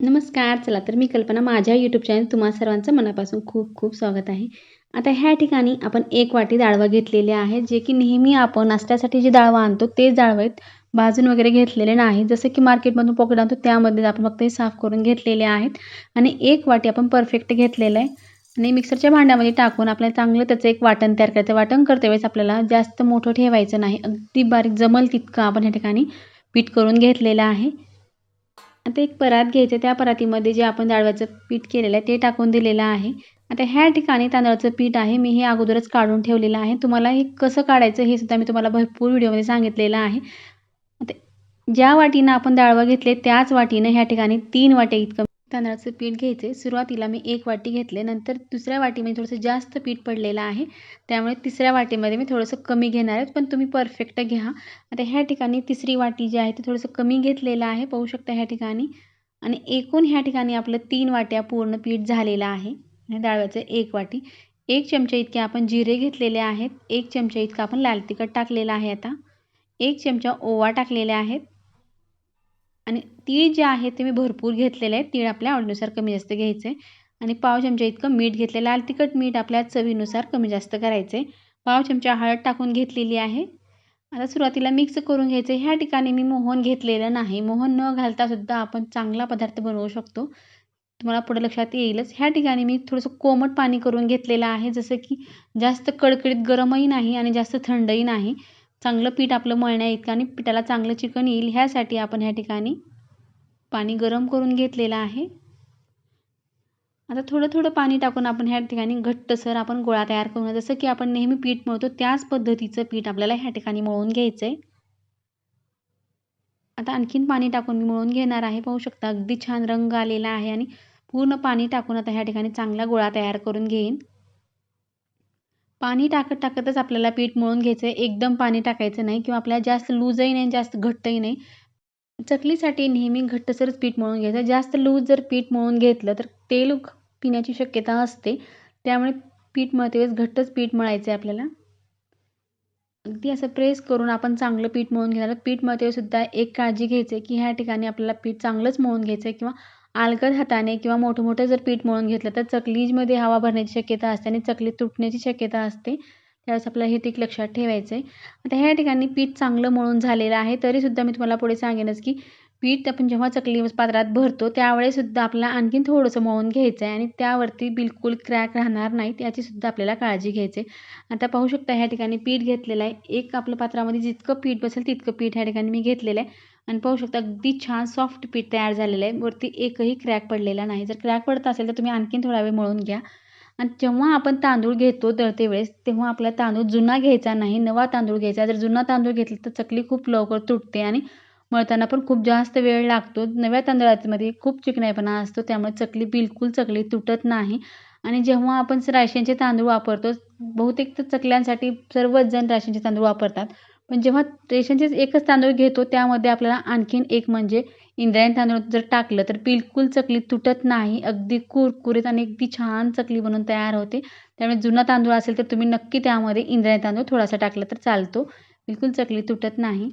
नमस्कार चला तर मी कल्पना माझ्या यूट्यूब चॅनल तुम्हा सर्वांचं मनापासून खूप खूप स्वागत आहे. आता ह्या ठिकाणी आपण एक वाटी डाळवं घेतलेली आहे जे की नेहमी आपण नाश्त्यासाठी जे डाळवं आणतो तेच डाळवं आहेत भाजून वगैरे घेतलेले नाही. जसं की मार्केटमधून पॉकेट आणतो त्यामध्ये आपण फक्त हे साफ करून घेतलेले आहेत. आणि एक वाटी आपण परफेक्ट घेतलेलं आहे. आणि मिक्सरच्या भांड्यामध्ये टाकून आपल्याला चांगलं त्याचं एक वाटण तयार करायचं. वाटण करते वेळेस आपल्याला जास्त मोठं ठेवायचं नाही. अगदी बारीक जमल तितकं आपण ह्या ठिकाणी पीठ करून घेतलेलं आहे. आता एक परात घ्यायचं त्या परातीमध्ये जे आपण डाळव्याचं पीठ केलेलं आहे ते टाकून दिलेलं आहे. आता ह्या ठिकाणी तांदळाचं पीठ आहे. मी हे अगोदरच काढून ठेवलेलं आहे. तुम्हाला हे कसं काढायचं हे सुद्धा मी तुम्हाला भरपूर व्हिडिओमध्ये सांगितलेलं आहे. आता ज्या वाटीनं आपण डाळवं घेतले त्याच वाटीनं ह्या ठिकाणी तीन वाट्या इतकं तांदळाचं पीठ घ्यायचं आहे. सुरुवातीला मी एक वाटी घेतले. नंतर दुसऱ्या वाटीमध्ये थोडंसं जास्त पीठ पडलेलं आहे. त्यामुळे तिसऱ्या वाटीमध्ये मी थोडंसं कमी घेणार आहे. पण तुम्ही परफेक्ट घ्या. आता ह्या ठिकाणी तिसरी वाटी जी आहे ती थोडंसं कमी घेतलेलं आहे. पाहू शकता ह्या ठिकाणी. आणि एकूण ह्या ठिकाणी आपलं तीन वाट्या पूर्ण पीठ झालेलं आहे. डाळव्याचं एक वाटी. एक चमचा इतके आपण जिरे घेतलेले आहेत. एक चमचा इतका आपण लाल तिखट टाकलेलं आहे आता. एक चमचा ओवा टाकलेल्या आहेत. आणि तीळ जे आहे ते मी भरपूर घेतलेले आहे तीळ आपल्या आवडीनुसार कमी जास्त घ्यायचे. आणि पाव चमचा इतकं मीठ घेतलेलं आहे. तिखट मीठ आपल्या चवीनुसार कमी जास्त करायचे. पाव चमचा हळद टाकून घेतलेली आहे. आता सुरुवातीला मिक्स करून घ्यायचं. ह्या ठिकाणी मी मोहन घेतलेलं नाही. मोहन न घालतासुद्धा आपण चांगला पदार्थ बनवू शकतो. तुम्हाला पुढे लक्षात येईलच. ह्या ठिकाणी मी थोडंसं कोमट पाणी करून घेतलेलं आहे. जसं की जास्त कडकडीत गरमही नाही आणि जास्त थंडही नाही. चांगलं पीठ आपलं मळण्या इतकं आणि पिठाला चांगलं चिकन येईल ह्यासाठी आपण ह्या ठिकाणी पाणी गरम करून घेतलेलं आहे. आता थोडं थोडं पाणी टाकून आपण ह्या ठिकाणी घट्टसर आपण गोळा तयार करून जसं की आपण नेहमी पीठ मळतो त्याच पद्धतीचं पीठ आपल्याला ह्या ठिकाणी मळून घ्यायचं आहे आता आणखीन पाणी टाकून मी मळून घेणार आहे. पाहू शकता अगदी छान रंग आलेला आहे आणि पूर्ण पाणी टाकून आता ह्या ठिकाणी चांगला गोळा तयार करून घेईन. पाणी टाकत टाकतच आपल्याला पीठ मळून घ्यायचं आहे एकदम पाणी टाकायचं नाही किंवा आपल्याला जास्त लूजही नाही जास्त घट्टही नाही. चकलीसाठी नेहमी घट्टसरच पीठ मळून घ्यायचं. जास्त लूज जर पीठ मळून घेतलं तर तेल पिण्याची शक्यता असते. त्यामुळे पीठ मळते वेळेस घट्टच पीठ मळायचं आहे आपल्याला. अगदी असं प्रेस करून आपण चांगलं पीठ मळून घेणार पीठ मळते सुद्धा एक काळजी घ्यायचं आहे की ह्या ठिकाणी आपल्याला पीठ चांगलंच मळून घ्यायचं आहे किंवा अलगद हाताने किंवा मोठं मोठं जर पीठ मळून घेतलं तर चकलीमध्ये हवा भरण्याची शक्यता असते आणि चकली तुटण्याची शक्यता असते. त्यावेळेस आपल्याला हे ठीक लक्षात ठेवायचं आहे. आता ह्या ठिकाणी पीठ चांगलं मळून झालेलं आहे तरीसुद्धा मी तुम्हाला पुढे सांगेनच की पीठ आपण जेव्हा चकली पात्रात भरतो त्यावेळेसुद्धा आपल्याला आणखीन थोडंसं मळून घ्यायचं आहे आणि त्यावरती बिलकुल क्रॅक राहणार नाहीत याचीसुद्धा आपल्याला काळजी घ्यायची आहे. आता पाहू शकता ह्या ठिकाणी पीठ घेतलेलं आहे. एक आपल्या पात्रामध्ये जितकं पीठ बसेल तितकं पीठ ह्या ठिकाणी मी घेतलेलं आहे. आणि पाहू शकता अगदी छान सॉफ्ट पीठ तयार झालेलं आहे. वरती एकही क्रॅक पडलेला नाही. जर क्रॅक पडत असेल तर तुम्ही आणखीन थोडा वेळ मळून घ्या. आणि जेव्हा आपण तांदूळ घेतो दळते वेळेस तेव्हा आपला तांदूळ जुना घ्यायचा नाही नवा तांदूळ घ्यायचा. जर जुना तांदूळ घेतला तर चकली खूप लवकर तुटते आणि मळताना पण खूप जास्त वेळ लागतो. नव्या तांदळामध्ये खूप चिकनाईपणा असतो त्यामुळे चकली बिलकुल चकली तुटत नाही. आणि जेव्हा आपण राशनचे तांदूळ वापरतो बहुतेक तर चकल्यांसाठी सर्वच जण राशनचे तांदूळ वापरतात. पण जेव्हा रेशनचेच एकच तांदूळ घेतो त्यामध्ये आपल्याला आणखीन एक म्हणजे इंद्रायणी तांदूळ जर टाकलं तर बिलकुल चकली तुटत नाही. अगदी कुरकुरीत आणि अगदी छान चकली बनून तयार होते. त्यामुळे जुना तांदूळ असेल तर तुम्ही नक्की त्यामध्ये इंद्रायणी तांदूळ थोडासा टाकला तर चालतो. बिलकुल चकली तुटत नाही.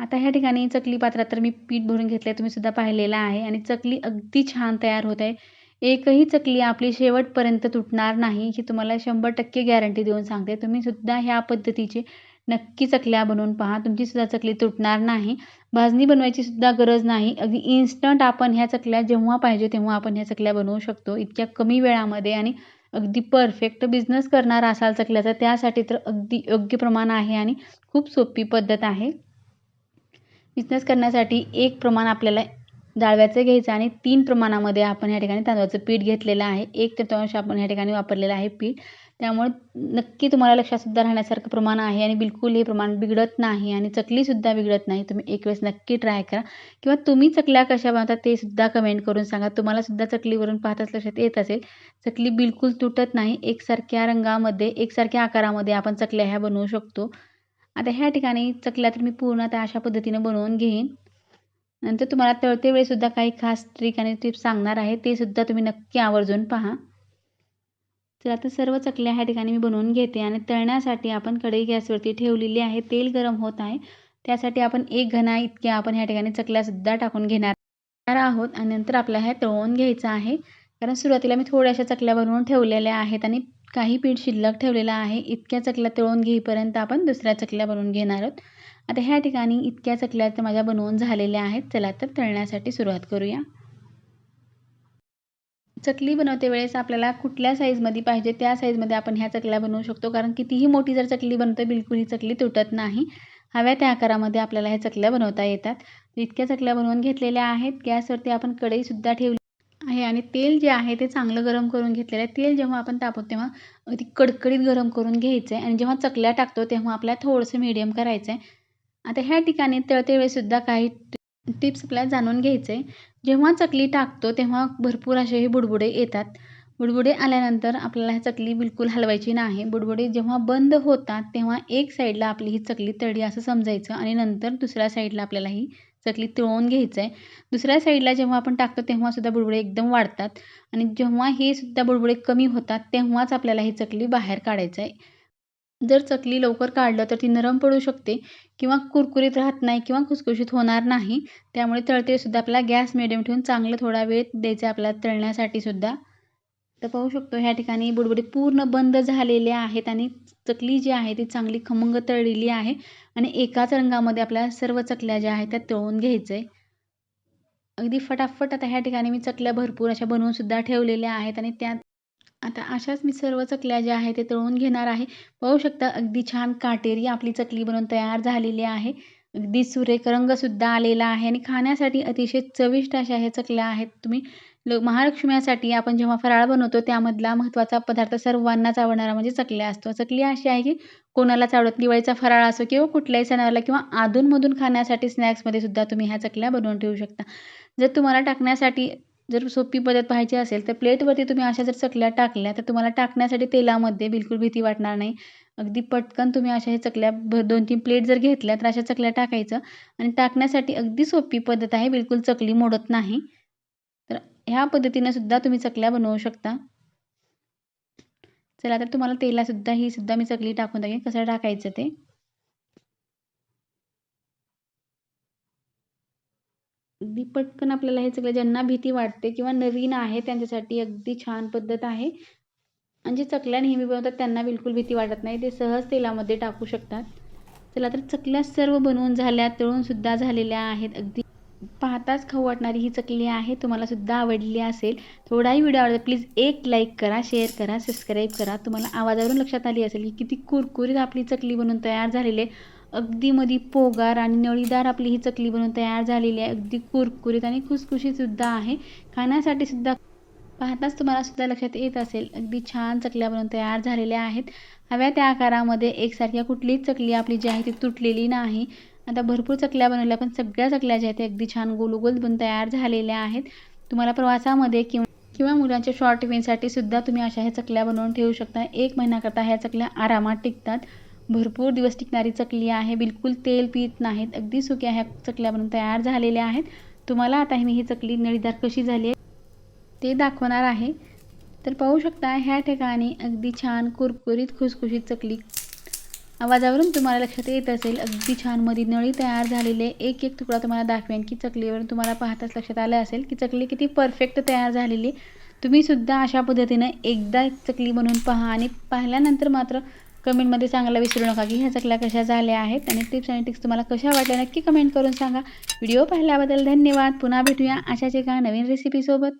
आता ह्या ठिकाणी चकली पात्रात तर मी पीठ भरून घेतलं आहे तुम्ही सुद्धा पाहिलेलं आहे. आणि चकली अगदी छान तयार होत आहे. एकही चकली आपली शेवटपर्यंत तुटणार नाही ही तुम्हाला शंभर टक्के गॅरंटी देऊन सांगते. तुम्ही सुद्धा ह्या पद्धतीचे नक्की चकल्या बनवून पहा. तुमची सुद्धा चकली तुटणार नाही. भाजणी बनवायची सुद्धा गरज नाही. अगदी इन्स्टंट आपण ह्या चकल्या जेव्हा पाहिजे तेव्हा आपण ह्या चकल्या बनवू शकतो. इतक्या कमी वेळामध्ये आणि अगदी परफेक्ट बिझनेस करणार असाल चकल्याचा त्यासाठी तर अगदी योग्य प्रमाण आहे आणि खूप सोपी पद्धत आहे. बिझनेस करण्यासाठी एक प्रमाण आपल्याला डाळव्याचं घ्यायचं आणि तीन प्रमाणामध्ये आपण ह्या ठिकाणी तांदळाचं पीठ घेतलेलं आहे. एक तृतीयांश आपण ह्या ठिकाणी वापरलेलं आहे पीठ. त्यामुळे नक्की तुम्हाला लक्षातसुद्धा राहण्यासारखं प्रमाण आहे आणि बिलकुल हे प्रमाण बिघडत नाही आणि चकलीसुद्धा बिघडत नाही. तुम्ही एक वेळेस नक्की ट्राय करा. किंवा तुम्ही चकल्या कशा बनवता ते सुद्धा कमेंट करून सांगा. तुम्हालासुद्धा चकलीवरून पाहताच लक्षात येत असेल. चकली बिलकुल तुटत नाही. एकसारख्या रंगामध्ये एकसारख्या आकारामध्ये आपण चकल्या ह्या बनवू शकतो. आता ह्या ठिकाणी चकल्या तर मी पूर्ण आता अशा पद्धतीनं बनवून घेईन. नंतर तुम्हाला तळते वेळेसुद्धा काही खास ट्रिक आणि टिप्स सांगणार आहे. ते सुद्धा तुम्ही नक्की आवर्जून पहा. तर आता सर्व चकल्या ह्या ठिकाणी मी बनवून घेते आणि तळण्यासाठी आपण कढई गॅसवरती ठेवलेली आहे. तेल गरम होत आहे. त्यासाठी आपण एक घणा इतक्या आपण ह्या ठिकाणी चकल्यासुद्धा टाकून घेणार आहोत आणि नंतर आपल्याला हे तळवून घ्यायचं आहे. कारण सुरुवातीला मी थोड्याशा चकल्या बनवून ठेवलेल्या आहेत आणि काही पीठ शिल्लक ठेवलेलं आहे. इतक्या चकल्या तळून घेईपर्यंत आपण दुसऱ्या चकल्या बनवून घेणार आहोत. आता ह्या ठिकाणी इतक्या चकल्या तर माझ्या बनवून झालेल्या आहेत. चला तर तळण्यासाठी सुरुवात करूया. चकली बनवते वेळेस आपल्याला कुठल्या साईजमध्ये पाहिजे त्या साईजमध्ये आपण ह्या चकल्या बनवू शकतो. कारण कितीही मोठी जर चकली बनवतो बिलकुल ही चकली तुटत नाही. हव्या त्या आकारामध्ये आपल्याला ह्या चकल्या बनवता येतात. इतक्या चकल्या बनवून घेतलेल्या आहेत. गॅसवरती आपण कढईसुद्धा ठेवली आहे आणि तेल जे आहे ते चांगलं गरम करून घेतलेलं आहे. तेल जेव्हा आपण तापवतो तेव्हा अगदी कडकडीत गरम करून घ्यायचं आहे आणि जेव्हा चकल्या टाकतो तेव्हा आपल्याला थोडंसं मीडियम करायचं आहे आता ह्या ठिकाणी तळते वेळेसुद्धा काही टिप्स आपल्याला जाणून घ्यायचे आहे जेव्हा चकली टाकतो तेव्हा भरपूर असे हे बुडबुडे येतात. बुडबुडे आल्यानंतर आपल्याला ह्या चकली बिलकुल हलवायची नाही. बुडबुडे जेव्हा बंद होतात तेव्हा एक साईडला आपली ही चकली तळली असं समजायचं आणि नंतर दुसऱ्या साईडला आपल्याला ही चकली तळून घ्यायचं आहे दुसऱ्या साईडला जेव्हा आपण टाकतो तेव्हासुद्धा बुडबुडे एकदम वाढतात आणि जेव्हा हे सुद्धा बुडबुडे कमी होतात तेव्हाच आपल्याला ही चकली बाहेर काढायचं आहे जर चकली लवकर काढलं तर ती नरम पडू शकते किंवा कुरकुरीत राहत नाही किंवा खुसखुशीत होणार नाही. त्यामुळे तळतेसुद्धा आपला गॅस मिडियम ठेवून चांगलं थोडा वेळ द्यायचा आपल्याला तळण्यासाठी सुद्धा. तर पाहू शकतो ह्या ठिकाणी बुडबुडे पूर्ण बंद झालेले आहेत आणि चकली जी आहे ती चांगली खमंग तळलेली आहे आणि एकाच रंगामध्ये आपल्याला सर्व चकल्या ज्या आहेत त्या तळून घ्यायचं आहे अगदी फटाफट आता ह्या ठिकाणी मी चकल्या भरपूर अशा बनवूनसुद्धा ठेवलेल्या आहेत आणि त्या आता अशाच मी सर्व चकल्या ज्या आहेत ते तळून घेणार आहे. पाहू शकता अगदी छान काटेरी आपली चकली बनवून तयार झालेली आहे. अगदी सुरेख रंगसुद्धा आलेला आहे आणि खाण्यासाठी अतिशय चविष्ट अशा ह्या चकल्या आहेत तुम्ही. ल महालक्ष्मीसाठी आपण जेव्हा फराळ बनवतो त्यामधला महत्त्वाचा पदार्थ सर्वांनाच आवडणारा म्हणजे चकल्या असतो. चकली अशी आहे की कोणालाच आवडत दिवाळीचा फराळ असो किंवा कुठल्याही सणाला किंवा अधूनमधून खाण्यासाठी स्नॅक्समध्ये सुद्धा तुम्ही ह्या चकल्या बनवून ठेवू शकता. जर तुम्हाला टाकण्यासाठी जर सोपी पद्धत पाहायची असेल तर प्लेटवरती तुम्ही अशा जर चकल्या टाकल्या तर तुम्हाला टाकण्यासाठी तेलामध्ये बिलकुल भीती वाटणार नाही. अगदी पटकन तुम्ही अशा हे चकल्या भ दोन तीन प्लेट जर घेतल्या तर अशा चकल्या टाकायचं. आणि टाकण्यासाठी अगदी सोपी पद्धत आहे बिलकुल चकली मोडत नाही. तर ह्या पद्धतीने सुद्धा तुम्ही चकल्या बनवू शकता. चला तर तुम्हाला तेलासुद्धा ही सुद्धा मी चकली टाकून दाखवेन कसं टाकायचं ते? अगदी पटकन आपल्याला हे सगळं ज्यांना भीती वाटते किंवा नवीन आहे त्यांच्यासाठी अगदी छान पद्धत आहे. आणि जे चकल्या नेहमी बनवतात त्यांना बिलकुल भीती वाटत नाही. ते सहज तेलामध्ये टाकू शकतात. चला तर चकल्या सर्व बनवून झाल्या तळूनसुद्धा झालेल्या आहेत. अगदी पाहताच खाऊ वाटणारी ही चकली आहे. तुम्हाला सुद्धा आवडली असेल. थोडाही व्हिडिओ आवडला प्लीज एक लाईक करा शेअर करा सबस्क्राईब करा. तुम्हाला आवाजावरून लक्षात आली असेल की किती कुरकुरीत आपली चकली बनवून तयार झालेली आहे. अगदी मध्ये पोगार आणि नळीदार आपली ही चकली बनवून तयार झालेली आहे. अगदी कुरकुरीत आणि खुसखुशीतसुद्धा आहे. खाण्यासाठी सुद्धा पाहताच तुम्हाला सुद्धा लक्षात येत असेल. अगदी छान चकल्या बनवून तयार झालेल्या आहेत. हव्या त्या आकारामध्ये एकसारख्या कुठलीच चकली आपली जी आहे ती तुटलेली नाही. आता भरपूर चकल्या बनवल्या पण सगळ्या चकल्या ज्या आहेत त्या अगदी छान गोलगोल बनून तयार झालेल्या आहेत. तुम्हाला प्रवासामध्ये किंवा किंवा मुलांच्या शॉर्ट टिफिनसाठी सुद्धा तुम्ही अशा ह्या चकल्या बनवून ठेवू शकता. एक महिन्याकरता ह्या चकल्या आरामात टिकतात. भरपूर दिवस टिकणारी चकली आहे. बिलकुल तेल पीत नाहीत. अगदी सुक्या ह्या चकल्या बनवून तयार झालेल्या आहेत. तुम्हाला आता मी ही चकली नळीदार कशी झाली आहे ते दाखवणार आहे. तर पाहू शकता ह्या ठिकाणी अगदी छान कुरकुरीत खुसखुशीत चकली. आवाजावरून तुम्हाला लक्षात येत असेल अगदी छानमध्ये नळी तयार झालेले. एक एक तुकडा तुम्हाला दाखवेन की चकलीवरून तुम्हाला पाहताच लक्षात आलं असेल की चकली किती परफेक्ट तयार झालेली. तुम्ही सुद्धा अशा पद्धतीनं एकदा चकली बनवून पहा आणि पाहिल्यानंतर मात्र कमेंटमध्ये सांगायला विसरू नका की ह्या चकल्या कशा झाल्या आहेत आणि टिप्स आणि टिक्स तुम्हाला कशा वाटल्या नक्की कमेंट करून सांगा. व्हिडिओ पाहिल्याबद्दल धन्यवाद. पुन्हा भेटूया अशाच एका नवीन रेसिपीसोबत